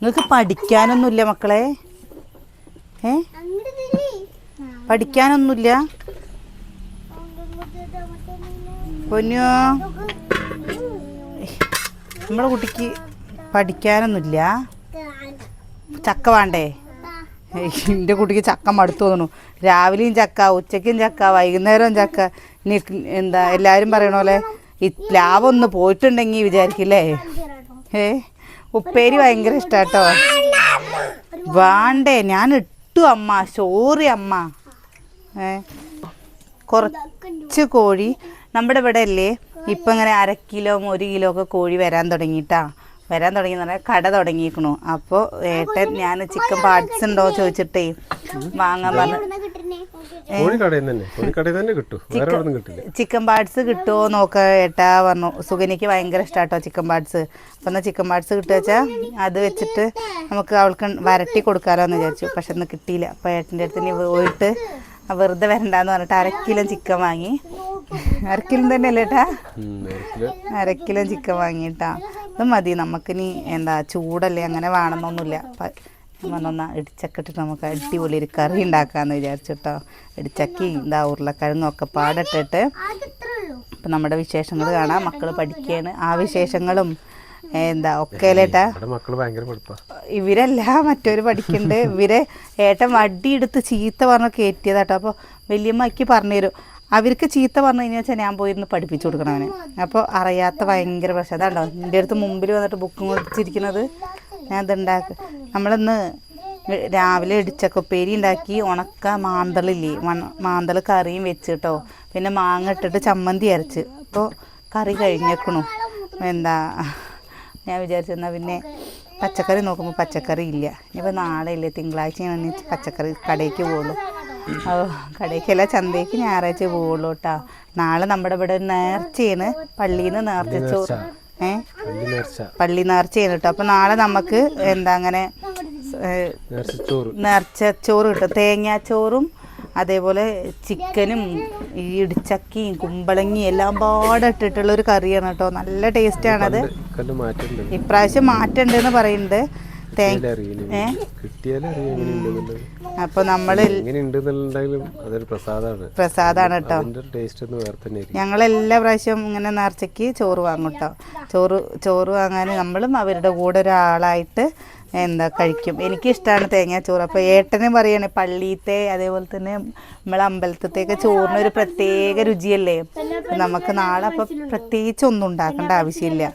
നിങ്ങൾക്ക് പഠിക്കാനൊന്നുമില്ല മക്കളെ? ഏ? പഠിക്കാനൊന്നുമില്ല? പൊന്നു? നമ്മുടെ കുട്ടിക്ക് പഠിക്കാനൊന്നുമില്ല? ചക്ക വേണ്ടേ? എന്റെ കുട്ടിക്ക് ചക്ക മടുത്തു തോന്നുന്നു. രാവിലെയും ചക്ക ഉച്ചയ്ക്കും ചക്ക വൈകുന്നേരവും ചക്ക. എന്താ എല്ലാവരും പറയണ പോലെ ഈ ലാഭമൊന്ന് പോയിട്ടുണ്ടെങ്കിൽ വിചാരിക്കില്ലേ? ഏ? ഉപ്പേരി ഭയങ്കര ഇഷ്ടാട്ടോ വേണ്ടേ ഞാൻ ഇട്ടു അമ്മ സോറി അമ്മ. ഏ? കുറച്ച് കോഴി നമ്മുടെ ഇവിടെ അല്ലേ ഇപ്പം ഇങ്ങനെ അര കിലോ ഒരു കിലോ ഒക്കെ കോഴി വരാൻ തുടങ്ങിയിട്ടാ. വരാൻ തുടങ്ങി പറഞ്ഞാൽ കട തുടങ്ങിയിരിക്കണു അപ്പോൾ ഏട്ടൻ ഞാൻ ചിക്കൻ പാർട്സ് ഉണ്ടോ ചോദിച്ചിട്ടേ വാങ്ങാൻ പറഞ്ഞു കോഴിക്കടയിൽ തന്നെ. കോഴിക്കടയിൽ തന്നെ കിട്ടും. വേറെ കിട്ടില്ല. ചിക്കൻ പാർട്സ് കിട്ടുമോ നോക്ക ഏട്ടാ പറഞ്ഞു. സുഗനിക്ക് ഭയങ്കര ഇഷ്ടാട്ടോ ചിക്കൻ പാർട്സ്. അപ്പം എന്നാൽ ചിക്കൻ പാർട്സ് കിട്ടുക വെച്ചാൽ അത് വെച്ചിട്ട് നമുക്ക് അവൾക്ക് വരട്ടി കൊടുക്കാലോ എന്ന് വിചാരിച്ചു. പക്ഷെ ഒന്നും കിട്ടിയില്ല. അപ്പോൾ ഏട്ടന്റെ അടുത്ത് ഇനി പോയിട്ട് വെറുതെ വരണ്ടാന്ന് പറഞ്ഞിട്ട് അരക്കിലും കിലോ ചിക്കൻ വാങ്ങി. അരക്കിലും കിലോ തന്നെ അല്ലേ ഏട്ടാ? ഉം, കിലോ. അര കിലോ ചിക്കൻ വാങ്ങിയിട്ടാ. അത് മതി. നമുക്കിനി എന്താ ചൂടല്ലേ? അങ്ങനെ വേണമെന്നൊന്നുമില്ല. പ- ഇടിച്ചക്കിട്ട് പറഞ്ഞാ ഇടിച്ചക്ക ഇട്ടിട്ട് നമുക്ക് അടിപൊളി ഒരു കറി ഉണ്ടാക്കാമെന്ന് വിചാരിച്ചിട്ടോ ഇടിച്ചക്കി എന്താ ഉരുളക്കിഴങ്ങും ഒക്കെ പാടിട്ടിട്ട് അപ്പം നമ്മുടെ വിശേഷങ്ങൾ കാണാം. മക്കൾ പഠിക്കുകയാണ് ആ വിശേഷങ്ങളും എന്താ ഒക്കേലേട്ടാ ഇവരല്ല മറ്റൊരു പഠിക്കുന്നുണ്ട് ഇവരെ ഏട്ടൻ വടി എടുത്ത് ചീത്ത പറഞ്ഞ് കയറ്റിയതാട്ടോ അപ്പോൾ വലിയമ്മയ്ക്ക് പറഞ്ഞുതരും. അവർക്ക് ചീത്ത പറഞ്ഞു കഴിഞ്ഞാൽ വെച്ചാൽ ഞാൻ പോയിരുന്ന് പഠിപ്പിച്ചു കൊടുക്കണം അവന്. അപ്പോൾ അറിയാത്ത ഭയങ്കര പ്രശ്നം. അതാണ്ടോ എന്റെ അടുത്ത് മുമ്പിൽ വന്നിട്ട് ബുക്കും കൊടുത്തിരിക്കുന്നത് ഞാൻ ഇതുണ്ടാക്കി നമ്മളിന്ന് രാവിലെ ഇടിച്ചക്ക ഉപ്പേരി ഉണ്ടാക്കി ഉണക്ക മാന്തളില്ലേ? മാന്തൾ കറിയും വെച്ച് കേട്ടോ പിന്നെ മാങ്ങ ഇട്ടിട്ട് ചമ്മന്തി അരച്ച്. അപ്പോൾ കറി കഴിഞ്ഞേക്കണു. എന്താ? ഞാൻ വിചാരിച്ചെന്നാൽ പിന്നെ പച്ചക്കറി നോക്കുമ്പോൾ പച്ചക്കറി ഇല്ല. ഇനിയിപ്പോൾ നാളെ ഇല്ലേ തിങ്കളാഴ്ചയാണ് പച്ചക്കറി കടയ്ക്ക് പോകുള്ളൂ അപ്പോൾ കടയ്ക്കല്ല ചന്തയ്ക്ക് ഞായറാഴ്ച പോവുള്ളൂ കേട്ടോ നാളെ നമ്മുടെ ഇവിടെ നേർച്ചയാണ്. പള്ളിയിൽ നിന്ന് നേർച്ച. പള്ളി നേർച്ചയാണ് കേട്ടോ. അപ്പൊ നാളെ നമുക്ക് എന്താ അങ്ങനെ നേർച്ചച്ചോറ്. നേർച്ച ചോറ് കിട്ടും. തേങ്ങാച്ചോറും അതേപോലെ ചിക്കനും ഈ ഇടിച്ചക്കയും കുമ്പളങ്ങിയും എല്ലാം പാടെ ഇട്ടിട്ടുള്ള ഒരു കറിയാണ് കേട്ടോ. നല്ല ടേസ്റ്റാണത് ഇപ്രാവശ്യം മാറ്റണ്ടെന്ന് പറയുന്നുണ്ട് തേങ്ങ നമ്മൾ പ്രസാദാണ്. കേട്ടോ. ഞങ്ങൾ എല്ലാ പ്രാവശ്യവും ഇങ്ങനെ നേർച്ചയ്ക്ക് ചോറ് വാങ്ങും കേട്ടോ. ചോറ് ചോറ് വാങ്ങാൻ നമ്മളും അവരുടെ കൂടെ ഒരാളായിട്ട് എന്താ കഴിക്കും. എനിക്കിഷ്ടമാണ് തേങ്ങാച്ചോറ്. അപ്പോൾ ഏട്ടനും പറയണേ പള്ളിയിലത്തെ അതേപോലെ തന്നെ നമ്മളെ അമ്പലത്തേക്ക് ചോറിന് ഒരു പ്രത്യേക രുചിയല്ലേ? നമുക്ക് നാളെ അപ്പോൾ പ്രത്യേകിച്ച് ഒന്നും ഉണ്ടാക്കേണ്ട ആവശ്യമില്ല.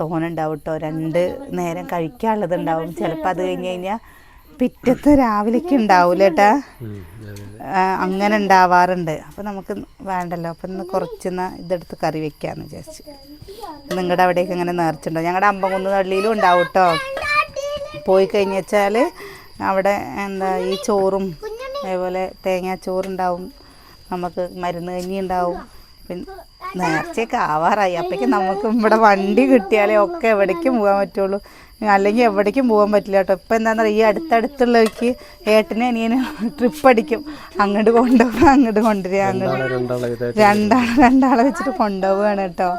തോനുണ്ടാവും കേട്ടോ രണ്ട് നേരം കഴിക്കാനുള്ളത് ഉണ്ടാവും ചിലപ്പോൾ അത് കഴിഞ്ഞ് കഴിഞ്ഞാൽ പിറ്റത്തെ രാവിലേക്ക് ഉണ്ടാവൂല. ആ, അങ്ങനെ ഉണ്ടാവാറുണ്ട്. അപ്പം നമുക്ക് വേണ്ടല്ലോ. അപ്പം ഇന്ന് കുറച്ചൊന്ന് ഇതെടുത്ത് കറി വെക്കാന്ന് വിചാരിച്ചു. നിങ്ങളുടെ അവിടെയൊക്കെ അങ്ങനെ നേർച്ചുണ്ടോ? ഞങ്ങളുടെ അമ്പകുന്ന് പള്ളിയിലും ഉണ്ടാവും കേട്ടോ പോയി കഴിഞ്ഞ് വെച്ചാൽ അവിടെ എന്താ ഈ ചോറും അതേപോലെ തേങ്ങാച്ചോറുണ്ടാവും നമുക്ക് മരുന്ന് കഞ്ഞി ഉണ്ടാവും പിന്നെ നേർച്ചയൊക്കെ ആവാറായി. അപ്പോഴേക്കും നമുക്ക് ഇവിടെ വണ്ടി കിട്ടിയാലേ ഒക്കെ എവിടേക്കും പോകാൻ പറ്റുള്ളൂ. അല്ലെങ്കിൽ എവിടേക്കും പോകാൻ പറ്റില്ല കേട്ടോ. ഇപ്പം എന്താണെന്ന് പറയുക ഈ അടുത്തടുത്തുള്ളവർക്ക് ഏട്ടനെ അനിയനും ട്രിപ്പ് അടിക്കും. അങ്ങോട്ട് കൊണ്ടുപോകുക അങ്ങോട്ട് കൊണ്ടുവരിക അങ്ങോട്ട് രണ്ടാളെ രണ്ടാളെ വെച്ചിട്ട് കൊണ്ടുപോവുകയാണ് കേട്ടോ.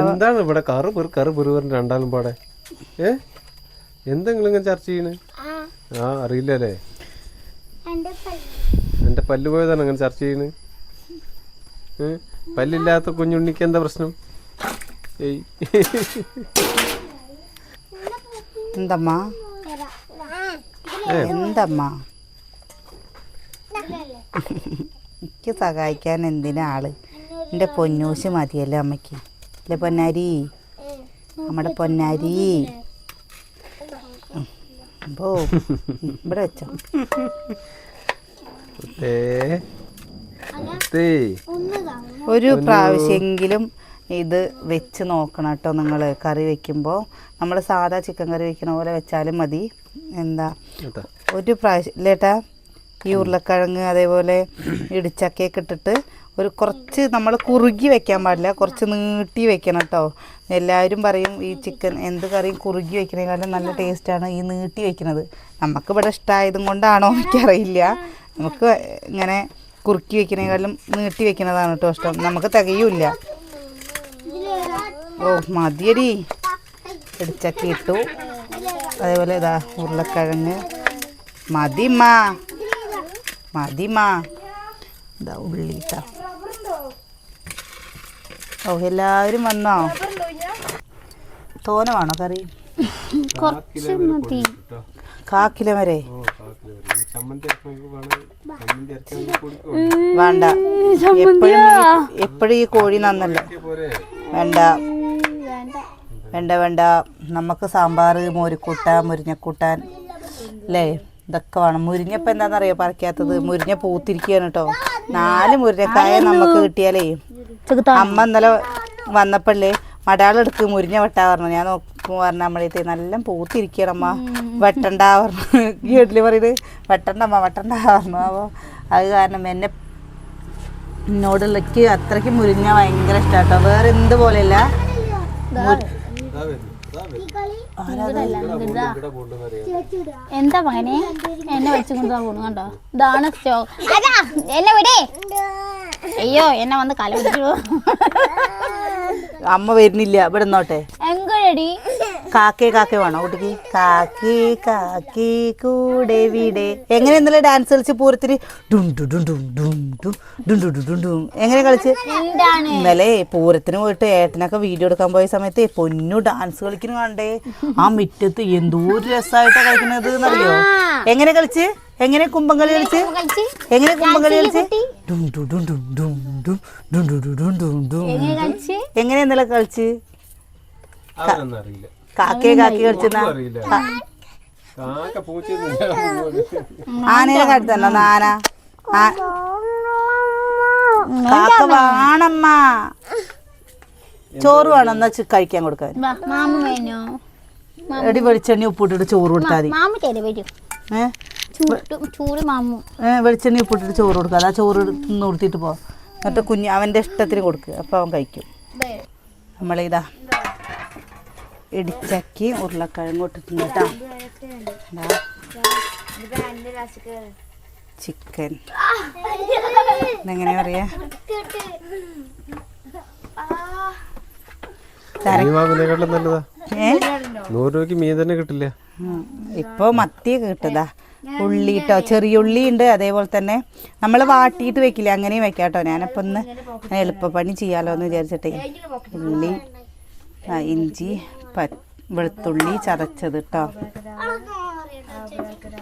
എന്താണ് ഇവിടെ കറ് കറ് രണ്ടാളും പാടെ? ഏ? എന്തെങ്കിലും ഇങ്ങനെ ചർച്ച ചെയ്യണ്? ആ. അറിയില്ലല്ലേ? എന്റെ പല്ല്. പല്ല് പോയതാണ് അങ്ങനെ ചർച്ച ചെയ്യണ്. പല്ലില്ലാത്ത കുഞ്ഞുണ്ണിക്ക് എന്താ പ്രശ്നം? ഏയ്. എന്തമ്മാ? എന്തമ്മ? എനിക്ക് സഹായിക്കാൻ എന്തിനാ ആൾ? എന്റെ പൊന്നൂശി മതിയല്ലേ അമ്മയ്ക്ക്. അല്ലേ പൊന്നാരി? നമ്മുടെ പൊന്നാരി. അപ്പോ ഇവിടെ വെച്ചോ ഒരു പ്രാവശ്യമെങ്കിലും ഇത് വെച്ച് നോക്കണം കേട്ടോ നിങ്ങൾ കറി വെക്കുമ്പോൾ നമ്മൾ സാധാ ചിക്കൻ കറി വെക്കണ പോലെ വെച്ചാലും മതി. എന്താ? ഒരു പ്രാവശ്യം ഇല്ലേട്ടാ ഈ ഉരുളക്കിഴങ്ങ് അതേപോലെ ഇടിച്ചക്കയൊക്കെ ഇട്ടിട്ട് ഒരു കുറച്ച് നമ്മൾ കുറുകി വെക്കാൻ പാടില്ല. കുറച്ച് നീട്ടി വെക്കണം കേട്ടോ. എല്ലാവരും പറയും ഈ ചിക്കൻ എന്ത് കറിയും കുറുകി വെക്കണേക്കാളും നല്ല ടേസ്റ്റാണ് ഈ നീട്ടി വെക്കുന്നത്. നമുക്ക് ഇവിടെ ഇഷ്ടമായതും കൊണ്ടാണോ എനിക്കറിയില്ല. നമുക്ക് ഇങ്ങനെ കുറുക്കി വെക്കണേക്കാളും നീട്ടി വയ്ക്കുന്നതാണ് കേട്ടോ ഇഷ്ടം. നമുക്ക് തികയൂല ഓ മതിയടി. ഇടിച്ചക്കി ഇട്ടു. അതേപോലെ ഇതാ ഉരുളക്കിഴങ്ങ്. മതിമാ മതിമാ ഇതാ ഉള്ളി ഇട്ടാ. ഓ എല്ലാവരും വന്നോ? തോന വേണോ കറി കുറച്ച് മതി. കാ കിലോ വരെ? ഓ കാക്കിൽ വരും. വേണ്ട എപ്പോഴും എപ്പോഴും ഈ കോഴി നന്നല്ല. വേണ്ട. വേണ്ട വേണ്ട. നമുക്ക് സാമ്പാർ മോരിക്കൂട്ടാൻ മുരിഞ്ഞക്കൂട്ടാൻ അല്ലേ? ഇതൊക്കെ വേണം. മുരിഞ്ഞപ്പം എന്താണെന്നറിയോ പറിക്കാത്തത്? മുരിഞ്ഞ പൂത്തിരിക്കുകയാണ് കേട്ടോ. നാല് മുരിഞ്ഞക്കായ നമുക്ക് കിട്ടിയാലേ. അമ്മ ഇന്നലെ വന്നപ്പോഴേ മടാളെടുക്ക് മുരിഞ്ഞ വെട്ടാ പറഞ്ഞു. ഞാൻ നോക്കുമ്പോൾ പറഞ്ഞ നമ്മളേത് നല്ല പൂത്തിരിക്കണമ്മ. വെട്ടണ്ട പറഞ്ഞു. ഈ വീട്ടിൽ പറയുന്നത് വെട്ടണ്ടമ്മ വെട്ടണ്ട പറഞ്ഞു. അപ്പോൾ അത് കാരണം എന്നെ എന്നോടുള്ളക്ക് അത്രയ്ക്ക് മുരിഞ്ഞ ഭയങ്കര ഇഷ്ടാട്ടോ. വേറെ എന്ത് പോലെയല്ല. എന്താ മകനെ എന്നെ വെച്ച് കൊണ്ടാ പോണു കണ്ടോ? ഇതാണ് സ്റ്റോ എന്നെ വിടേ. അയ്യോ എന്നെ വന്ന് കല പിടിച്ചു അമ്മ വരുന്നില്ല. ഇവിടെ നിന്നോട്ടെ. എങ്കടി കാക്കേ കാക്കേ വേണോ കുട്ടിക്ക് കാക്കി കാക്കി കൂടെ വീടെ എങ്ങനെ ഇന്നലെ ഡാൻസ് കളിച്ച് പൂരത്തിന് ഡും ഡു ഡും ഡും ഡും ഡും ഡും ഡു ഡു ഡും ഡും എങ്ങനെ കളിച്ച് ഇന്നലെ പൂരത്തിന് പോയിട്ട് ഏട്ടനൊക്കെ വീഡിയോ എടുക്കാൻ പോയ സമയത്ത് പൊന്നു ഡാൻസ് കളിക്കുന്നു കണ്ടേ ആ മുറ്റത്ത് എന്തോ ഒരു രസമായിട്ടാ കളിക്കുന്നത് എന്നറിയോ എങ്ങനെ കളിച്ച് എങ്ങനെ കുമ്പം കളി കളിച്ച് എങ്ങനെ കുമ്പം കളി കളിച്ച് എങ്ങനെ ഇന്നലെ കളിച്ച് അറിയില്ല കാക്കേ കാക്കി കളിച്ചെന്നാ ഒന്നും അറിയില്ല. കാക്ക പൂച്ച ആനയുടെ കാട്ടി തന്നെ ആന ആ- കാക്ക വേണമ്മ. ചോറ് വേണം എന്നാ കഴിക്കാൻ കൊടുക്കാൻ വാ, മാമു വേനോ? എടി വെളിച്ചെണ്ണി ഉപ്പിട്ടിട്ട് ചോറ് കൊടുത്താൽ മതി. വെളിച്ചെണ്ണി ഉപ്പിട്ടിട്ട് ചോറ് കൊടുക്കുക അതാ ചോറ് നിർത്തിയിട്ട് പോ. എന്നിട്ട് കുഞ്ഞ് അവന്റെ ഇഷ്ടത്തിന് കൊടുക്കുക അപ്പോൾ അവൻ കഴിക്കും. നമ്മളിതാ ഇടിച്ചക്കി ഉരുളക്കിഴങ്ങ് ഇട്ടിട്ടുണ്ട് കേട്ടോ. ചിക്കൻ. ഇതെങ്ങനെ പറയാ? നൂറ് രൂപയ്ക്ക് മീൻ തന്നെ കിട്ടില്ല. ഇപ്പൊ മത്തി കിട്ടതാ. ഉള്ളി കേട്ടോ ചെറിയ ഉള്ളി ഉണ്ട്. അതേപോലെ തന്നെ നമ്മൾ വാട്ടിയിട്ട് വെക്കില്ല? അങ്ങനെയും വെക്കാം കേട്ടോ ഞാനിപ്പോൾ ഒന്ന് എളുപ്പപ്പണി ചെയ്യാലോ എന്ന് വിചാരിച്ചിട്ടേ. ഉള്ളി ഇഞ്ചി പ വെളുത്തുള്ളി ചതച്ചത് കേട്ടോ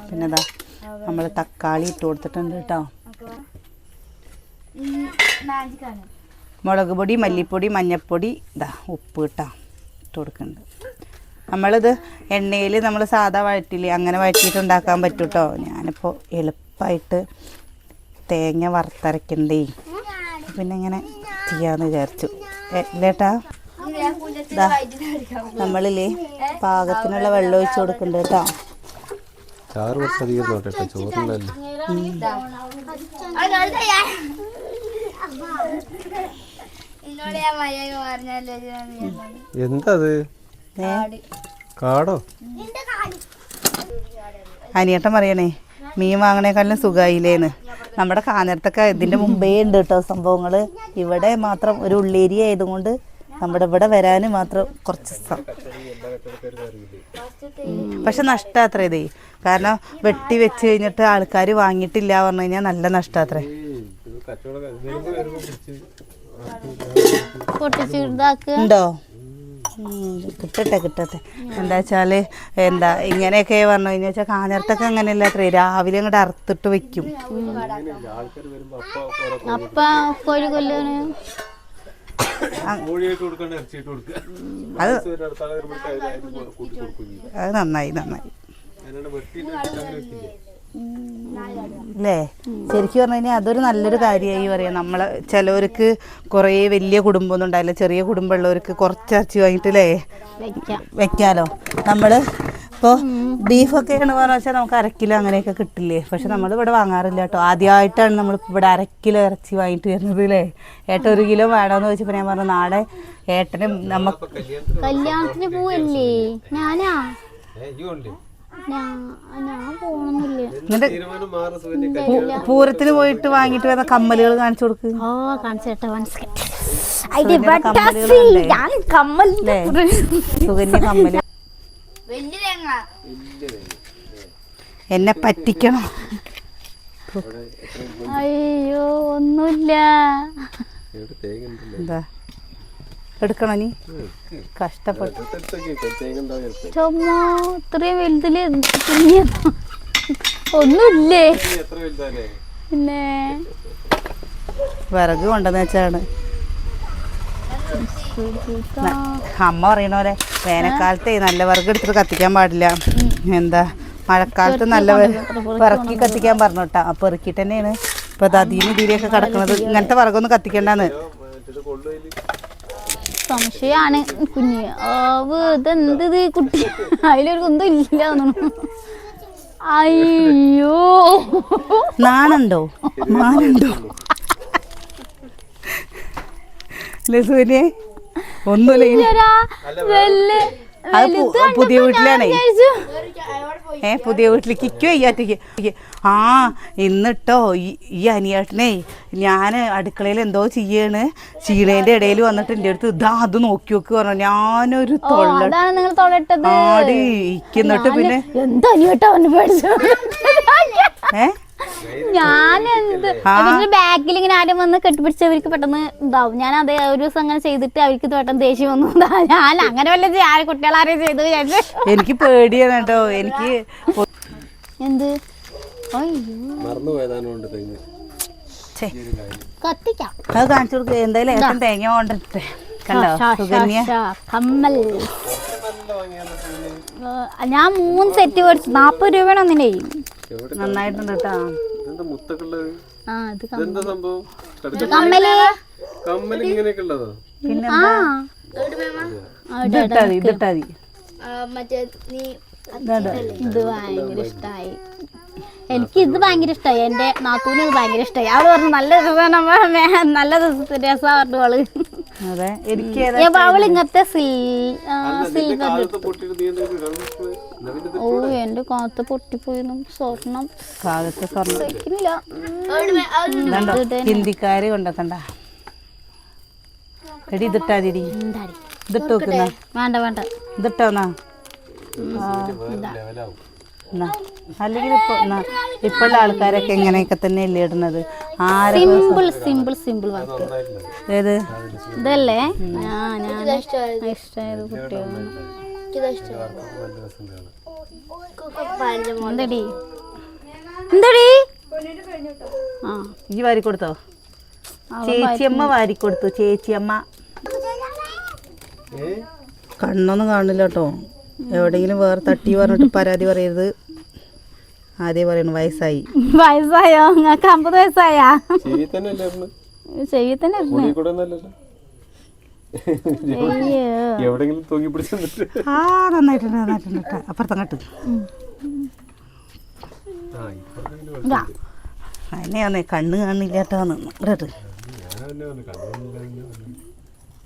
പിന്നെ ഇതാ നമ്മൾ തക്കാളി ഇട്ട് കൊടുത്തിട്ടുണ്ട് കേട്ടോ മുളക് പൊടി മല്ലിപ്പൊടി മഞ്ഞൾപ്പൊടി ഇതാ ഉപ്പ് കേട്ടോ ഇട്ട് കൊടുക്കുന്നുണ്ട് നമ്മളിത് എണ്ണയിൽ നമ്മൾ സാധാ വഴറ്റില്ലേ അങ്ങനെ വഴറ്റിയിട്ട് ഉണ്ടാക്കാൻ പറ്റും കേട്ടോ ഞാനിപ്പോൾ എളുപ്പമായിട്ട് തേങ്ങ വറുത്തരക്കണ്ടേ. പിന്നെ ഇങ്ങനെ ചെയ്യാമെന്ന് വിചാരിച്ചു. ഇല്ലേട്ടാ? നമ്മളില്ലേ പാകത്തിനുള്ള വെള്ളം ഒഴിച്ചു കൊടുക്കുന്നുണ്ട് കേട്ടോ. ചാറ് കുറച്ച് അധികം നോട്ടെ ചോറുണ്ടല്ലോ എന്നോട് ഞാൻ മര്യാദ പറഞ്ഞല്ലോ എന്താ അത് ഏ? കാടോ. അനിയേട്ടൻ പറയണേ മീൻ വാങ്ങണേക്കാളും സുഖമായില്ലേന്ന് നമ്മുടെ കാനത്തൊക്കെ ഇതിന്റെ മുമ്പേ ഉണ്ട് കേട്ടോ സംഭവങ്ങൾ ഇവിടെ മാത്രം ഒരു ഉള്ളേരിയ ആയതുകൊണ്ട് നമ്മുടെ ഇവിടെ വരാൻ മാത്രം കുറച്ച് പക്ഷെ നഷ്ടാത്രേ ഇതേ. കാരണം വെട്ടി വെച്ച് കഴിഞ്ഞിട്ട് ആൾക്കാർ വാങ്ങിയിട്ടില്ല പറഞ്ഞു കഴിഞ്ഞാൽ നല്ല നഷ്ടാത്രേ ഉണ്ടോ? കിട്ടട്ടെ കിട്ടട്ടെ. എന്താ വെച്ചാൽ എന്താ ഇങ്ങനെയൊക്കെ പറഞ്ഞു കഴിഞ്ഞാൽ വെച്ചാൽ കാഞ്ഞിരത്തൊക്കെ അങ്ങനെയല്ല അത്രേ. രാവിലെ അങ്ങോട്ട് അറുത്തിട്ട് വെക്കും. അപ്പ കോഴി കൊല്ലാണ്. അത് അത് നന്നായി നന്നായി. അല്ലേ? ശരിക്കും പറഞ്ഞു കഴിഞ്ഞാൽ അതൊരു നല്ലൊരു കാര്യമായി പറയാം. നമ്മളെ ചിലവർക്ക് കുറേ വലിയ കുടുംബമൊന്നും ഉണ്ടായില്ല. ചെറിയ കുടുംബമുള്ളവർക്ക് കുറച്ച് ഇറച്ചി വാങ്ങിയിട്ടില്ലേ? വെക്കാം. വെക്കാലോ. നമ്മൾ ഇപ്പോൾ ബീഫൊക്കെയാണ് പറഞ്ഞു വെച്ചാൽ നമുക്ക് അരക്കിലോ അങ്ങനെയൊക്കെ കിട്ടില്ലേ? പക്ഷെ നമ്മൾ ഇവിടെ വാങ്ങാറില്ല കേട്ടോ. ആദ്യമായിട്ടാണ് നമ്മൾ ഇവിടെ അരക്കിലോ ഇറച്ചി വാങ്ങിയിട്ട് വരുന്നത് അല്ലേ ഏട്ട ഒരു കിലോ വേണമെന്ന് ചോദിച്ചപ്പോൾ ഞാൻ പറഞ്ഞു നാളെ ഏട്ടനും നമുക്ക് കല്യാണത്തിന് പോവല്ലേ? ഞാനാ? പൂരത്തിന് പോയിട്ട് വാങ്ങിട്ട് വരുന്ന കമ്മലുകൾ കാണിച്ചു കൊടുക്ക്. ഓ കാണിച്ചേട്ടാ മനസ്സിലായി കമ്മൽ സുകന്യ കമ്മൽ. വലിയ തേങ്ങ. എന്നെ പറ്റിക്കണം. അയ്യോ ഒന്നുമില്ല. എന്താ? എടുക്കണോ നീ? കഷ്ടപ്പെട്ടു. ചുമ്മാ ഇത്രയും വലുതിൽ ഒന്നുമില്ലേ? പിന്നെ വിറക് കൊണ്ടെന്ന് വെച്ചാണ് അമ്മ പറയണ പോലെ വേനൽക്കാലത്തെ നല്ല വിറക് എടുത്തിട്ട് കത്തിക്കാൻ പാടില്ല. എന്താ? മഴക്കാലത്ത് നല്ല വിറക്കി കത്തിക്കാൻ പറഞ്ഞു കേട്ടാ അപ്പൊ ഇറക്കിട്ട് തന്നെയാണ്. ഇപ്പൊ ദീനും ഇതിലൊക്കെ കിടക്കുന്നത് ഇങ്ങനത്തെ വിറകൊന്നും കത്തിക്കണ്ടെന്ന്. സംശയാണ് കുഞ്ഞ്. ആവ് ഇതെന്ത് കുട്ടി? അതിലൊരു കുന്തം ഇല്ല അയ്യോ. നാണുണ്ടോ? നാണുണ്ടോ? ലസുവിനെ ഒന്നുമില്ല. അത് പുതിയ വീട്ടിലാണേ. ഏ പുതിയ വീട്ടിലേക്ക് ഇക്കോ അയ്യാറ്റേക്ക് ആ ഇന്നിട്ടോ ഈ- അനിയേട്ടനേ ഞാൻ അടുക്കളയിൽ എന്തോ ചെയ്യാണ്. ചീണേന്റെ ഇടയിൽ വന്നിട്ട് എന്റെ അടുത്ത് ഇതാ അത് നോക്കി നോക്കി പറഞ്ഞു. ഞാനൊരു തൊള്ളട്ടെ ആടി ഇരിക്കുന്നിട്ട് പിന്നെ ഏ? ഞാൻ എന്ത് ബാക്കിൽ ഇങ്ങനെ ആരും വന്ന് കെട്ടിപ്പിടിച്ചവർക്ക് പെട്ടെന്ന് ഇതാവും. ഞാൻ അതേ ഒരു ദിവസം അങ്ങനെ ചെയ്തിട്ട് അവർക്ക് പെട്ടെന്ന് ദേഷ്യം വന്നു. ഞാൻ അങ്ങനെ വല്ല കുട്ടികളാരെയും ചെയ്തു എനിക്ക് പേടിയാണ് കേട്ടോ. എനിക്ക് എന്ത്? കത്തിക്കാം. അത് കാണിച്ചു കൊടുക്കുക എന്തായാലും ഏറ്റവും തേങ്ങ കൊണ്ടിട്ട് കണ്ടോ? സുകന്യ? കമ്മൽ. ഞാൻ മൂന്ന് സെറ്റ് മേടിച്ചു. നാപ്പത് രൂപയാണ് ഒന്നിനെ എവിടെ നന്നായിട്ടുണ്ട് കേട്ടോ ഇതെന്താ മുത്തൊക്കെ ഉള്ളത് ആ ഇത് കം- ഇതെന്താ സംഭവം? ഇത് കമ്മൽ. കമ്മൽ ഇങ്ങനെയൊക്കെ ഉള്ളതോ? പിന്നെ ആ. എവിടെ മേമ? ആ, ഇട്, ഇതിട്ടാ മതി ഇതിട്ടാ മതി മറ്റേ നീ ഇത് ഭയങ്കര ഇഷ്ടായി. എനിക്ക് ഇത് ഭയങ്കര ഇഷ്ടമായി എന്റെ നാത്തൂന് ഇത് ഭയങ്കര ഇഷ്ടമായി അവൾ പറഞ്ഞു നല്ല രസമാണ് നല്ല രസമാണ് പറഞ്ഞു അവൾ. അവൾ ഇങ്ങനത്തെ സിൽവർ ഓ എന്റെ കാത്ത് പൊട്ടിപ്പോയിരുന്നു. സ്വർണം. അത് ഇതുണ്ടോ ഹിന്ദിക്കാര് കൊണ്ടക്കണ്ട എടി ഇതിട്ടാതിരി. ഇതിട്ട് വെക്കുന്ന വേണ്ട വേണ്ട. ഇതിട്ടോന്നാ അല്ലെങ്കിൽ ഇപ്പൊ ഇപ്പോഴുള്ള ആൾക്കാരൊക്കെ എങ്ങനെയൊക്കെ തന്നെ അല്ലേ ഇടുന്നത്? ആരെ സിമ്പിൾ സിമ്പിൾ സിമ്പിൾ വർക്ക്. ഏത്? ഇതല്ലേ? ഞാൻ ഞാൻ ഇഷ്ടമായത്. കുട്ടികൾ എന്തടി? എന്തടി? ആ. ഈ വാരി കൊടുത്തോ. ചേച്ചിയമ്മ വാരി കൊടുത്തു. ചേച്ചിയമ്മ കണ്ണൊന്നും കാണില്ല കേട്ടോ. എവിടെയെങ്കിലും വേറെ തട്ടി പറഞ്ഞിട്ട് പരാതി പറയരുത്. ആദ്യം പറയണു വയസ്സായി. വയസ്സായോ? നിങ്ങൾക്ക് അമ്പത് വയസ്സായാ? ചെവി തന്നെ ചെവി തന്നെ ഇരുന്ന്. മുടി കൂടെ ഒന്നല്ലല്ലോ അയ്യോ എവിടെങ്കിലും തൂങ്ങി പിടിച്ചു നിന്നിട്ട് ആ നന്നായിട്ടുണ്ട് നന്നായിട്ടുണ്ട് കേട്ടോ. അപ്പുറത്തങ്ങോട്ട്. അതിനെയാന്നേ കണ്ണ് കാണില്ലാട്ടാന്ന് ഇടട്ട്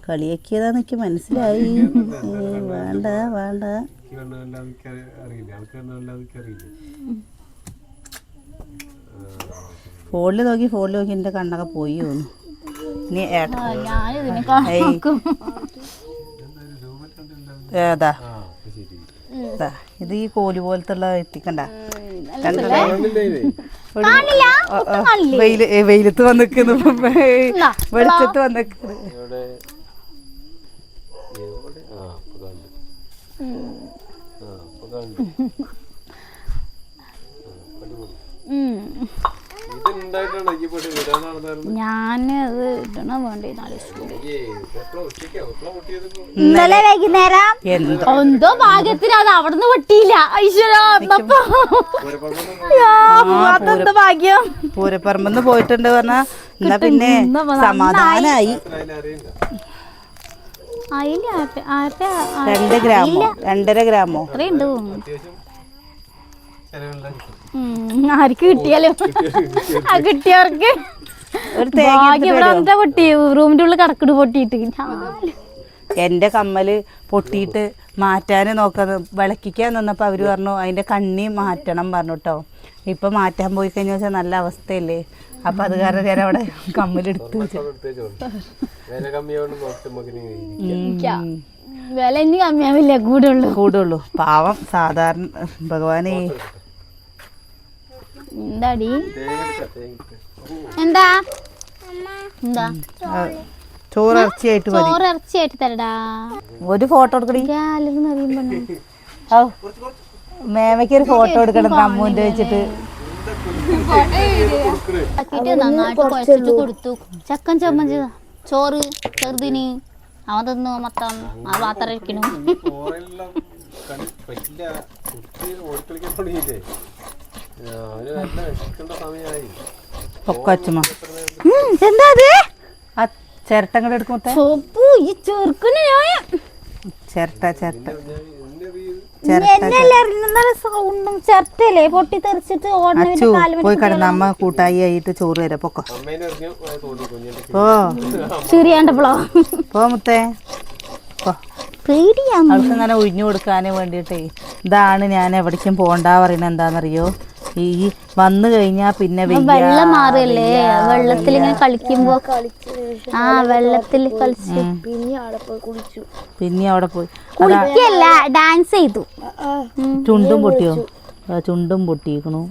കളിയാക്കിയതാന്ന് എനിക്ക് മനസ്സിലായി. വേണ്ട വേണ്ട. ഫോണിൽ നോക്കി ഫോണിൽ നോക്കി എന്റെ കണ്ണൊക്കെ പോയി തോന്നുന്നു. നോക്കും ഏതാ ഇതാ, ഇത് ഈ കോലി പോലത്തെ ഉള്ള എത്തിക്കണ്ട വെയിൽ വെയിലത്ത് വന്നിക്കുന്നു വെളിച്ചത്ത് വന്നിക്കുന്നു എവിടെ? ഇത് ഞാനത് ഇടണം വേണ്ടി? ഇന്നലെ വൈകുന്നേരം എന്തോ? ഭാഗ്യത്തിന് അത് അവിടുന്ന് പൊട്ടിയില്ല. ഈശ്വരാ ഭാഗ്യം? പൂരപ്പറമ്പെന്ന് പോയിട്ടുണ്ട് പറഞ്ഞ എന്നാ പിന്നെ. സമാധാനായി. രണ്ട് ഗ്രാമോ? രണ്ടര ഗ്രാമോ? അത്രയുണ്ട് തോന്നുന്നു. ആർക്ക് കിട്ടിയാലോ. ആ കിട്ടിയവർക്ക്. ഒരു തേങ്ങ ഭാഗ്യം ഇവിടെ എന്താ പൊട്ടി? റൂമിന്റെ ഉള്ളിൽ കടക്കിട് പൊട്ടിയിട്ട്. ഞാൻ- എന്റെ കമ്മൽ പൊട്ടിയിട്ട് മാറ്റാൻ നോക്കാൻ വിളക്കിക്കാൻ നിന്നപ്പോൾ അവർ പറഞ്ഞു അതിന്റെ കണ്ണി മാറ്റണം പറഞ്ഞു കേട്ടോ ഇപ്പം മാറ്റാൻ പോയി കഴിഞ്ഞാൽ വെച്ചാൽ നല്ല അവസ്ഥയല്ലേ? അപ്പം അത് കാരണം ഞാൻ അവിടെ കമ്മലെടുത്ത്. വില ഇനി കമ്മിയാവില്ല കൂടുള്ളൂ കൂടുള്ളൂ പാവം സാധാരണ ഭഗവാനെ. എന്താടി? എന്താ? എന്താ? ചോറ് ഇറച്ചിയായിട്ട് ചോറ് ഇറച്ചിയായിട്ട് തരടാ. ഒരു ഫോട്ടോ ഔ മേമയ്ക്ക് ഒരു ഫോട്ടോ എടുക്കണം അമ്മൂന്റെ വെച്ചിട്ട്. ആക്കിയിട്ട് നന്നായിട്ട് കുഴച്ചിട്ട് കൊടുത്തു. ചക്കൻ ചമ്മഞ്ച് ചോറ് ചെറുതിന്. അവൻ തിന്നു മൊത്തം അത് പാത്രം ഇരിക്കണു. ഫോറെല്ലാം കളി പറ്റില്ല കുട്ടി ഓടിക്കളിക്കാൻ തുടങ്ങിയില്ലേ അവന് നല്ല വിശക്കേണ്ട സമയമായി പൊക്കച്ചുമ എന്താ അത്? ആ ചിരട്ട അങ്ങോട്ട് എടുക്കുമ്പോ ചോപ്പു ഈ ചെറുക്കന് ചിരട്ട പോയി കിടന്ന അമ്മ കൂട്ടായി ആയിട്ട് ചോറ് തരാം. പൊക്കോ. കുഞ്ഞിന്റെ പോ മുത്തേ. പേടിയാണ് അവൾക്ക് ഇങ്ങനെ ഒഴിഞ്ഞു കൊടുക്കാൻ വേണ്ടിയിട്ടേ ഇതാണ് ഞാൻ എവിടേക്കും പോണ്ടാ പറയുന്നത് എന്താണെന്നറിയോ ഈ വന്നു കഴിഞ്ഞാ പിന്നെ വെള്ളം മാറിയല്ലേ? വെള്ളത്തിൽ ഇങ്ങനെ കളിക്കുമ്പോ ആ വെള്ളത്തിൽ കളിച്ച്. പിന്നെ അവിടെ പോയി കുളിച്ചു. പിന്നെ അവിടെ പോയി. കുളിക്കല്ല ഡാൻസ് ചെയ്തു. ചുണ്ടും പൊട്ടിയോ? ആ, ചുണ്ടും പൊട്ടിയിരിക്കണു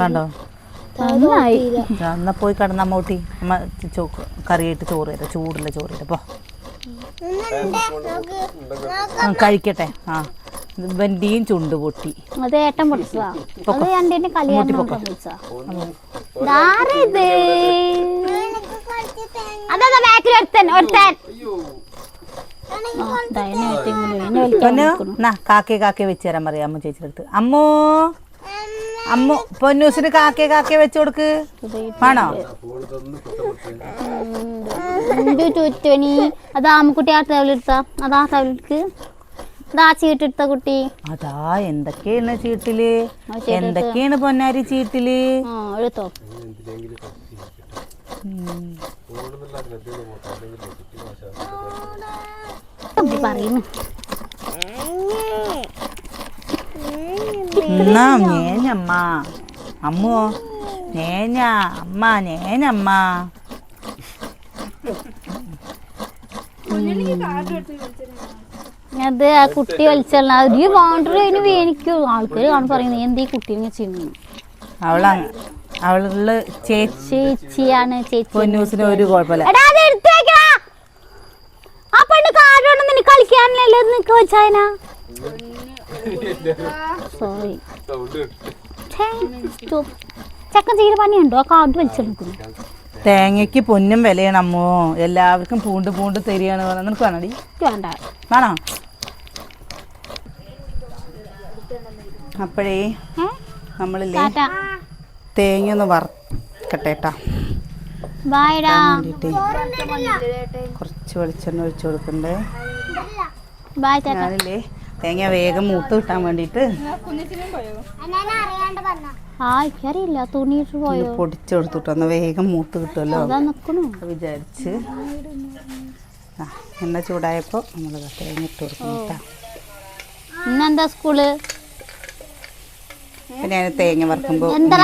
കണ്ടോ? എന്നാ പോയി കടന്നമ്മൂട്ടി അമ്മ കറിയായിട്ട് ചോറ് തരാം. ചൂടുള്ള ചോറ് തരാം. പോ. കഴിക്കട്ടെ. ആ ബന്ധിയും ചുണ്ട് പൊട്ടി. അത് ഏട്ടൻ പൊട്ടിച്ചതാ. അത് രണ്ടിന്റെ അതാ ബാക്കിൽ ഒരുത്തൻ ഒരുത്തൻ. കാക്കേ കാക്കേ വെച്ച് തരാൻ പറയാം അമ്മ ചേച്ചിയുടെ അടുത്ത്. അമ്മോ? അമ്മു പൊന്നൂസിന് കാക്കേ കാക്കേ വെച്ചു കൊടുക്ക്. ആണോ അത് ആമക്കുട്ടി ആ ടവലെടുത്ത അതാ ടവലെടുക്ക് അതാ ചീട്ടെടുത്ത കുട്ടി. അതാ എന്തൊക്കെയാണ് ചീട്ടിൽ. എന്തൊക്കെയാണ് പൊന്നാരി ചീട്ടിൽ? എടുത്തോ. പറയുന്നു എന്നാ അമ്മോ അമ്മ അത് ആ കുട്ടി വലിച്ചല്ല ഒരു ബൗണ്ടറി അതിന് വേണിക്കൂ ആൾക്കാർ കാണും പറയുന്നത് എന്ത് ഈ കുട്ടി ചെയ്യുന്നു അവളാണ് അവൾ ചേച്ചി. ചേച്ചിയാണ് ചേച്ചി. ഒരു കുഴപ്പമില്ല. കളിക്കാനല്ലേ നിനക്ക് വെച്ചായന സോറി ചക്കൻ ചീര പണിയുണ്ടോ ആ കാർഡ് വലിച്ചെടുക്കുന്നു. തേങ്ങയ്ക്ക് പൊന്നും വിലയാണ് അമ്മോ. എല്ലാവർക്കും പൂണ്ട് പൂണ്ട് തരികയാണ് പറഞ്ഞത്. നിനക്ക് വേണടി വേണ്ട. വേണോ? അപ്പോഴേ? നമ്മളില്ലേ തേങ്ങ ഒന്ന് വറക്കട്ടെ കേട്ടാ കുറച്ച് വെളിച്ചെണ്ണ ഒഴിച്ചു കൊടുക്കണ്ടേ. ഞാനില്ലേ തേങ്ങ വേഗം മൂത്ത് കിട്ടാൻ വേണ്ടിയിട്ട് ആ എനിക്കറിയില്ല. തുണിയിട്ട് പോയോ? പൊടിച്ചെടുത്തിട്ട് ഒന്ന് വേഗം മൂത്ത് കിട്ടുമല്ലോ. വിചാരിച്ച്. ആ എണ്ണ ചൂടായപ്പോൾ നമ്മൾ തേങ്ങ ഇട്ട് കേട്ടോ ഇന്നെന്താ സ്കൂൾ? പിന്നെ ഞാൻ തേങ്ങ വറക്കുമ്പോൾ? എന്താ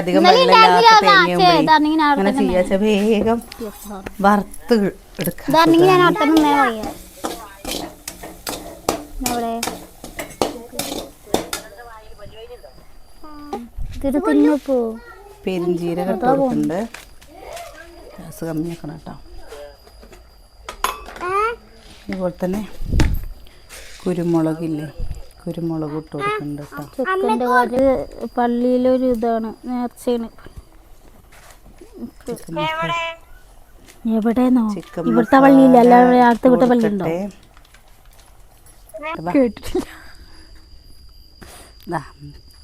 അധികം വെള്ളമില്ലാത്ത അങ്ങനെ ചെയ്യാച്ച വേഗം വറുത്ത് എടുക്കാം. അവിടെ. തന്നെ ഇത് തിന്നപ്പോ പെരിഞ്ചീരകം ഇട്ട് കൊടുക്കുന്നുണ്ട് ഗ്യാസ് കമ്മിയാക്കണം കേട്ടോ. അതുപോലെ തന്നെ കുരുമുളകില്ലേ? കുരുമുളക് ഇട്ട് കൊടുക്കുന്നുണ്ട് കേട്ടോ. ചെക്കന്റെ കാൽ പള്ളിയിലൊരു ഇതാണ് നേർച്ചയാണ്. എവിടെന്നോ? ചിക്കൻ ഇവിടുത്തെ പള്ളിയില്ല? അല്ലാതെ അടുത്ത വിട്ട പള്ളി ഉണ്ടോ. കേട്ടിട്ടില്ല ദാ,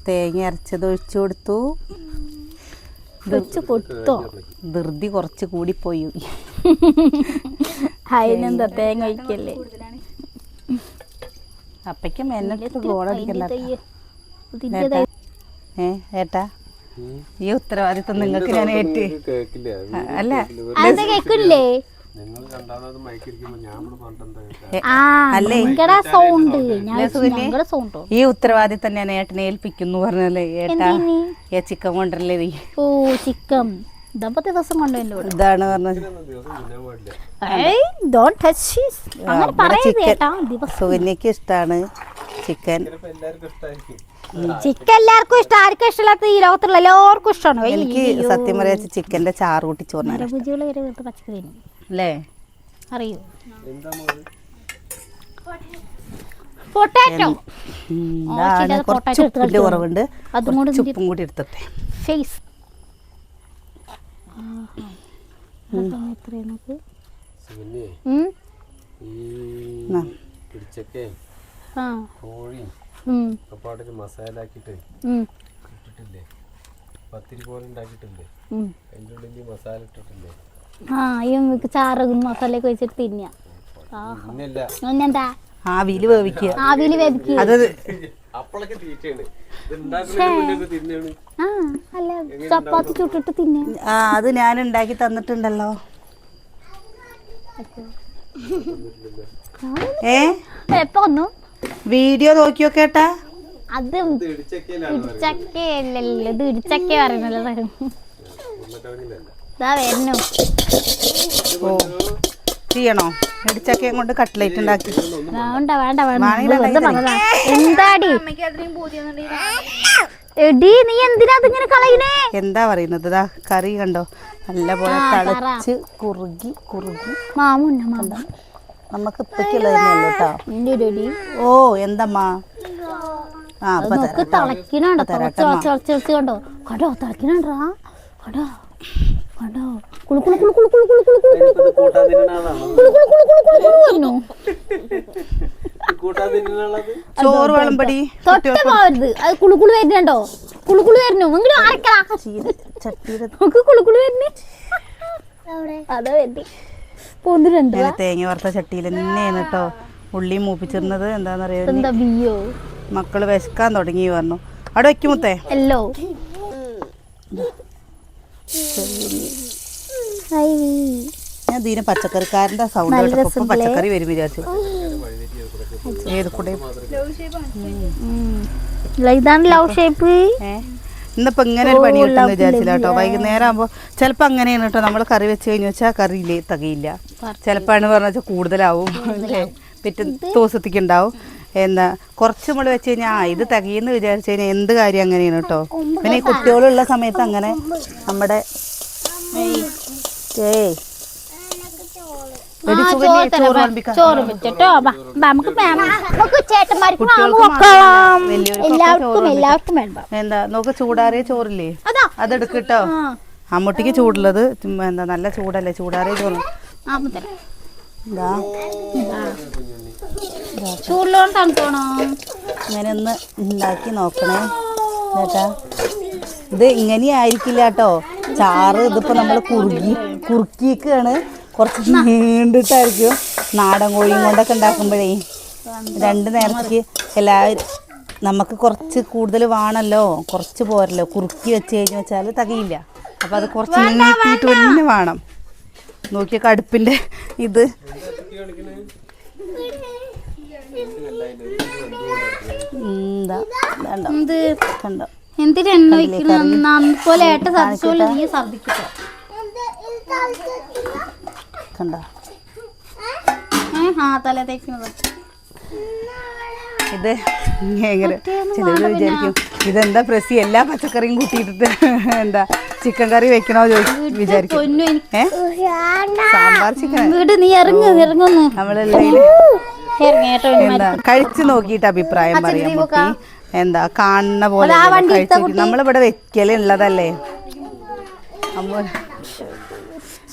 തേങ്ങ അരച്ചത് ഒഴിച്ചു കൊടുത്തു. വെച്ച് കൊടുത്തോ? ധൃതി കുറച്ച് പോയി. അതിനെന്താ തേങ്ങ. ഒഴിക്കല്ലേ? അപ്പയ്ക്കും എന്നെ ഗോളടിക്കണ്ട ഏ ഏട്ടാ. ഈ ഉത്തരവാദിത്വം നിങ്ങൾക്ക് ഞാൻ ഏറ്റ് അല്ലേ. കേക്കില്ലേ? നിങ്ങൾ രണ്ടാമത് മയക്കിരിക്കുമ്പോ ഞാൻ ഇവിടെ പറഞ്ഞിട്ടെന്താ ആ അല്ലേ? സൗണ്ട് ഞാൻ സൗണ്ടോ ഈ ഉത്തരവാദിത്തം ഞാൻ ഏട്ടനെ ഏൽപ്പിക്കുന്നു പറഞ്ഞല്ലേ ഏട്ടാ എന്തിനി? ഏ ചിക്കൻ കൊണ്ടല്ലേ നീ. ഓ ചിക്കൻ. ഇതപ്പത്തെ ദിവസം കൊണ്ടുവല്ലോ ഇതാണ് പറഞ്ഞത്. ദിവസം തിന്നാൻ പാടില്ല. ഏയ് ഡോണ്ട് ടച്ച് അങ്ങനെ ഇവിടെ പറയരുത് chicken. കേട്ടാ ദിവസം. സുകന്യക്ക് ഇഷ്ടമാണ് ചിക്കൻ. ചിലപ്പോ എല്ലാവർക്കും ഇഷ്ടമായിരിക്കും ചിക്കൻ എല്ലാവർക്കും ഇഷ്ടം. ആർക്കും ഇഷ്ടമില്ലാത്ത ഈ ലോകത്തുള്ള എല്ലാവർക്കും ഇഷ്ടമാണ് എനിക്ക് സത്യം പറയാ ചിക്കന്റെ ചാറ് കൂട്ടി ചോറിനാണ് നരഭുജികൾ വരെ വീട്ടിൽ പച്ചക്കറി തിന്നും. അല്ലേ? അറിയൂ. പൊട്ടാറ്റോ. കുറവുണ്ട്. കൂടി മസാല ആക്കിട്ട് പത്തിരി ഉള്ളിൽ മസാല ഇട്ടിട്ടില്ലേ? ആ ഈ മസാലയൊക്കെ വെച്ചിട്ട് അത് ആ അല്ല ചപ്പാത്തി ചുട്ടിട്ട് ആ അത് ഞാൻ ഉണ്ടാക്കി തന്നിട്ടുണ്ടല്ലോ ഏ എപ്പോ വന്നു വീഡിയോ നോക്കിയോ കേട്ടാ അത് ഇടിച്ചക്കയല്ലല്ലോ ഇത് ഇടിച്ചക്കേ പറയുന്നല്ലോ ഇതാ വരുന്നു. ഓ ചെയ്യണോ ഇടിച്ചക്കയും കൊണ്ട് കട്ട്ലേറ്റ് ഉണ്ടാക്കി. വേണ്ട വേണ്ട വേണ്ട. എന്താടി? എടി നീ എന്തിനാ അതിങ്ങനെ കളയണേ എന്താ പറയുന്നത്? ഇതാ കറി കണ്ടോ? നല്ല പോലെ തളച്ച് കുറുകി കുറുകി. മാമുണ്ട മാമ? നമുക്ക് ഇപ്പയ്ക്കുള്ളത് തന്നെയല്ലോ കേട്ടോ? ഓ എന്തമ്മാ? ആ തിളക്കിനുണ്ടോ തരാം. തിളച്ച് തിളച്ച് തിളച്ച് കണ്ടോ? കണ്ടോ തിളക്കിനുണ്ടാ കണ്ടോ കണ്ടോ കുളു കുളു കുളു കുളു കുളു കുളു കുളു കുളു കുളു ഇത് കൂട്ടാൻ തിന്നുന്ന ആളാണോ കുളു കുളു കുളു കുളു കുളു കുളു പറഞ്ഞു ഇത് കൂട്ടാൻ തിന്നുന്ന ആളത് ചോറ് വിളമ്പടി തൊട്ട് പോവരുത് അത് കുളുക്കുളു കുളു വരുന്നുണ്ടോ കുളു കുളു വരുന്നു ഇങ്ങോട്ട് ആരക്കലാ നമുക്ക് കുളുക്കുളു കുളു വരുന്നേ അതാ വരുന്നേ പോന്നിട്ടുണ്ട് ഇങ്ങനെ തേങ്ങ വറുത്ത ചട്ടിയിൽ തന്നെയാണ് കേട്ടോ ഉള്ളി മൂപ്പിച്ചിരുന്നത് എന്താന്നറിയോ എന്താ ബിയോ മക്കൾ വിശക്കാൻ തുടങ്ങി പറഞ്ഞു അവിടെ വെക്കുമുത്തേ എല്ലോ ഞാൻ ദീന പച്ചക്കറിക്കാരന്റെ സൗണ്ട് നല്ല കേട്ടപ്പോ രസമുണ്ടല്ലേ? പച്ചക്കറി വരും വിചാരിച്ചു. ഏത് കൂടെ? ഇതാണ് ലവ് ഷേപ്പ് ഇങ്ങനെ ഒരു പണി കിട്ടുമെന്ന് വിചാരിച്ചില്ല കേട്ടോ. വൈകുന്നേരം ആകുമ്പോൾ ചിലപ്പോൾ അങ്ങനെയാണ് കേട്ടോ. നമ്മൾ കറി വെച്ച് കഴിഞ്ഞു വെച്ചാൽ കറിയില്ലേ തകയില്ല. ചിലപ്പോഴാണ് പറഞ്ഞ വെച്ചാൽ കൂടുതലാവും. പിറ്റേ ദിവസത്തേക്ക് ഉണ്ടാവും. എന്താ കുറച്ച് നമ്മൾ വെച്ച് കഴിഞ്ഞാൽ ആ ഇത് തികയെന്ന് വിചാരിച്ചു കഴിഞ്ഞാൽ എന്ത് കാര്യം അങ്ങനെയാണ് കേട്ടോ പിന്നെ ഈ കുട്ടികളുള്ള സമയത്ത് അങ്ങനെ നമ്മുടെ എന്താ നോക്ക് ചൂടാറിയ ചോറില്ലേ? അതെടുക്കട്ടോ അമ്മൂട്ടിക്ക് ചൂടുള്ളത് എന്താ നല്ല ചൂടല്ലേ ചൂടാറിയ ചോറ്. ഇതാ ചൂടിലോൺ തണുത്തോണോ ഇങ്ങനെ ഒന്ന് ഉണ്ടാക്കി നോക്കണേ. കേട്ടാ ഇത് ഇങ്ങനെ ആയിരിക്കില്ല കേട്ടോ. ചാറ് ഇതിപ്പോ നമ്മൾ കുറുകി കുറുക്കിയൊക്കെയാണ് കുറച്ച് നീണ്ടിട്ടായിരിക്കും. നാടൻ കോഴിയും കൊണ്ടൊക്കെ ഉണ്ടാക്കുമ്പോഴേ. രണ്ട് നേരത്തേക്ക് എല്ലാ നമുക്ക് കുറച്ച് കൂടുതൽ വേണമല്ലോ. കുറച്ച് പോരല്ലോ. കുറുക്കി വെച്ച് കഴിഞ്ഞ് വെച്ചാൽ തകയില്ല. അപ്പോൾ അത് കുറച്ച് നീട്ടിയിട്ട് തന്നെ വേണം. നോക്കിയ കടുപ്പിന്റെ ഇത്. എന്താ കണ്ടോ എന്തിനാ എണ്ണ വെക്കുന്ന പോലെ ഏട്ട നീ ഛർദിക്കട്ടോ കണ്ടോ ഏ ആ തല തേക്കുന്നത് ഇത് ചിലർ വിചാരിക്കും ഇതെന്താ പ്രസി? എല്ലാ പച്ചക്കറിയും കൂട്ടിയിട്ടിട്ട് എന്താ ചിക്കൻ കറി വെക്കണോ വിചാരിക്കും. സാമ്പാർ ചിക്കൻ വീട് നീ ഇറങ്ങും ഇറങ്ങുന്നു നമ്മളെല്ലാം എന്താ കഴിച്ചു നോക്കിയിട്ട് അഭിപ്രായം പറയാം കുട്ടി എന്താ കാണുന്ന പോലെ. നമ്മളിവിടെ വെക്കലുള്ളതല്ലേ? അമ്മ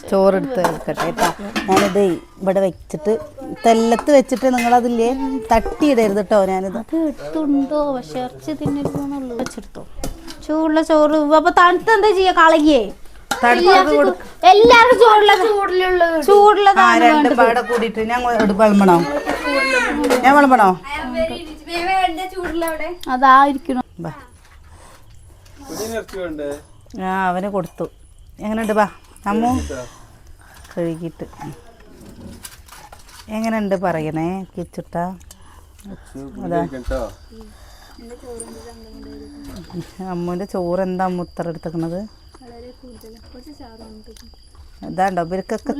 ചോറെടുത്ത് വെക്കട്ടെ കേട്ടാ. ഞാനിത് ഇവിടെ വെച്ചിട്ട് തെല്ലത്ത് വെച്ചിട്ട് നിങ്ങളതില്ലേ? തട്ടിയിടരുത് കേട്ടോ ഞാനിത്. അത് പക്ഷെ ഇറച്ചി തിന്നരുതെന്നുള്ളൂ വെച്ചെടുത്തോ. ചൂടുള്ള ചോറ്. അപ്പൊ തണുത്ത് എന്താ ചെയ്യാ? കളകിയേ. എല്ലാവർക്കും ചൂടുള്ള ആ ചൂടുള്ളതാണ് രണ്ട് പാടെ കൂടിയിട്ട് ഞാൻ വിളമ്പണോ? ഞാൻ വിളമ്പണോ? അതായിരിക്കണം. ആ അവന് കൊടുത്തു. എങ്ങനെയുണ്ട് ബാ? അമ്മു? കഴുകിയിട്ട്? എങ്ങനെയുണ്ട് പറയണേ? കിച്ചുട്ട? അമ്മുവിന്റെ ചോറ് എന്താ അമ്മ ഉത്തരം എടുത്തേക്കണത്? ഇതാണ്ടോ ഇവർക്കൊക്കെ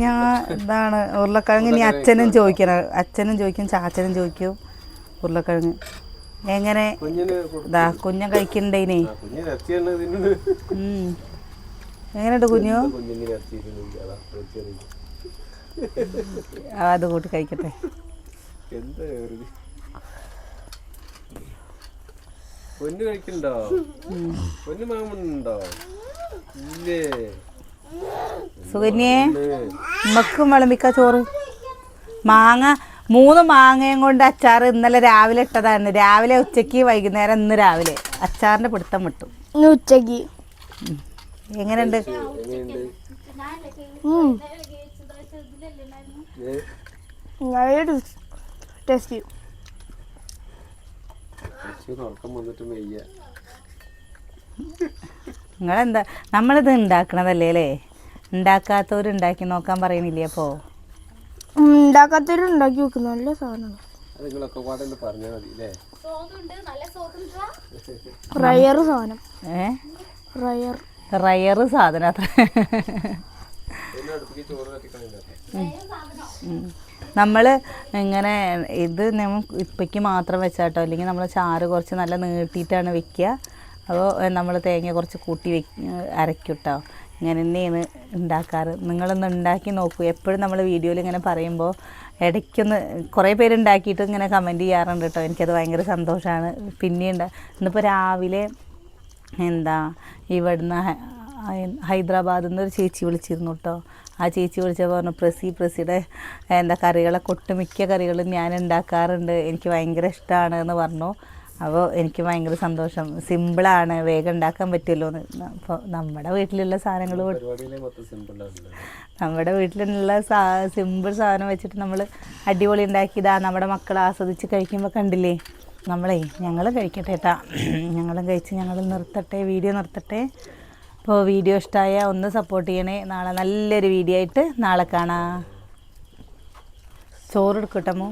ഞാൻ ഇതാണ് ഉരുളക്കിഴങ്ങ് ഇനി അച്ഛനും ചോദിക്കണം. അച്ഛനും ചോദിക്കും ചാച്ചനും ചോദിക്കും ഉരുളക്കിഴങ്ങ്. എങ്ങനെ? ഇതാ കുഞ്ഞൻ കഴിക്കണ്ടേനെ. എങ്ങനെയുണ്ട് കുഞ്ഞു? അത് കൂട്ടി കഴിക്കട്ടെ. എന്താ ഒരു പൊന്ന് കഴിക്കണ്ടോ? പൊന്നു മാമുണ്ടോ ഇല്ലേ? സുകന്യേ ഉമ്മക്കും വിളമ്പിക്ക ചോറ്. മാങ്ങ മൂന്ന് മാങ്ങയും കൊണ്ട് അച്ചാർ ഇന്നലെ രാവിലെ ഇട്ടതാണ് രാവിലെ ഉച്ചയ്ക്ക് വൈകുന്നേരം ഇന്ന് രാവിലെ. അച്ചാറിന്റെ പിടുത്തം വിട്ടു. ഉച്ചയ്ക്ക് എങ്ങനെയുണ്ട്? ടേസ്റ്റ്. കുറച്ച് ഉറക്കം വന്നിട്ട് മെയ്യ. നിങ്ങളെന്താ നമ്മളിത് ഉണ്ടാക്കണതല്ലേ അല്ലേ? ഉണ്ടാക്കാത്തവർ ഉണ്ടാക്കി നോക്കാൻ പറയണില്ലേ അപ്പോൾ ഉണ്ടാക്കാത്തവരുണ്ടാക്കി ഉണ്ടാക്കി വെക്കും. നല്ല സാധനമാണ് അത് നിങ്ങളൊക്കെ പാടെ ഒന്ന് പറഞ്ഞാൽ മതി അല്ലേ റയർ സാധനം. ഏ? റയർ റയറ് സാധനം അത്ര. ചോറ് നമ്മൾ ഇങ്ങനെ ഇത് ഇപ്പയ്ക്ക് മാത്രം വെച്ചാട്ടോ. അല്ലെങ്കിൽ നമ്മൾ ചാറ് കുറച്ച് നല്ല നീട്ടിയിട്ടാണ് വെക്കുക. അപ്പോൾ നമ്മൾ തേങ്ങ കുറച്ച് കൂട്ടി വെ അരക്കൂട്ടോ. ഇങ്ങനെ തന്നെയാണ് ഉണ്ടാക്കാറ്. നിങ്ങളൊന്ന് ഉണ്ടാക്കി നോക്കൂ. എപ്പോഴും നമ്മൾ വീഡിയോയിൽ ഇങ്ങനെ പറയുമ്പോൾ ഇടയ്ക്കൊന്ന് കുറേ പേര് ഉണ്ടാക്കിയിട്ട് ഇങ്ങനെ കമന്റ് ചെയ്യാറുണ്ട് കേട്ടോ. എനിക്കത് ഭയങ്കര സന്തോഷമാണ് പിന്നെയുണ്ട് ഇന്നിപ്പോൾ രാവിലെ എന്താ ഇവിടുന്ന് ഹൈദരാബാദിൽ നിന്ന് ഒരു ചേച്ചി വിളിച്ചിരുന്നു കേട്ടോ. ആ ചേച്ചി വിളിച്ചപ്പോൾ പറഞ്ഞു പ്രസി പ്രസിയുടെ എന്താ കറികളൊക്കെ ഒട്ടുമിക്ക കറികളും ഞാൻ ഉണ്ടാക്കാറുണ്ട് എനിക്ക് ഭയങ്കര ഇഷ്ടമാണ് എന്ന് പറഞ്ഞു. അപ്പോൾ എനിക്ക് ഭയങ്കര സന്തോഷം. സിമ്പിളാണ് വേഗം ഉണ്ടാക്കാൻ പറ്റുമല്ലോ എന്ന്. അപ്പോൾ നമ്മുടെ വീട്ടിലുള്ള സാധനങ്ങൾ നമ്മുടെ വീട്ടിലുള്ള സാ സിമ്പിൾ സാധനം വെച്ചിട്ട് നമ്മൾ അടിപൊളി ഉണ്ടാക്കിയതാ നമ്മുടെ മക്കൾ ആസ്വദിച്ച് കഴിക്കുമ്പോൾ കണ്ടില്ലേ? നമ്മളേ ഞങ്ങൾ കഴിക്കട്ടെ ഏട്ടാ ഞങ്ങളും കഴിച്ച് ഞങ്ങൾ നിർത്തട്ടെ വീഡിയോ നിർത്തട്ടെ. അപ്പോൾ വീഡിയോ ഇഷ്ടമായ ഒന്ന് സപ്പോർട്ട് ചെയ്യണേ. നാളെ നല്ലൊരു വീഡിയോ ആയിട്ട് നാളെ കാണാം. ചോറ് എടുക്കട്ടമോ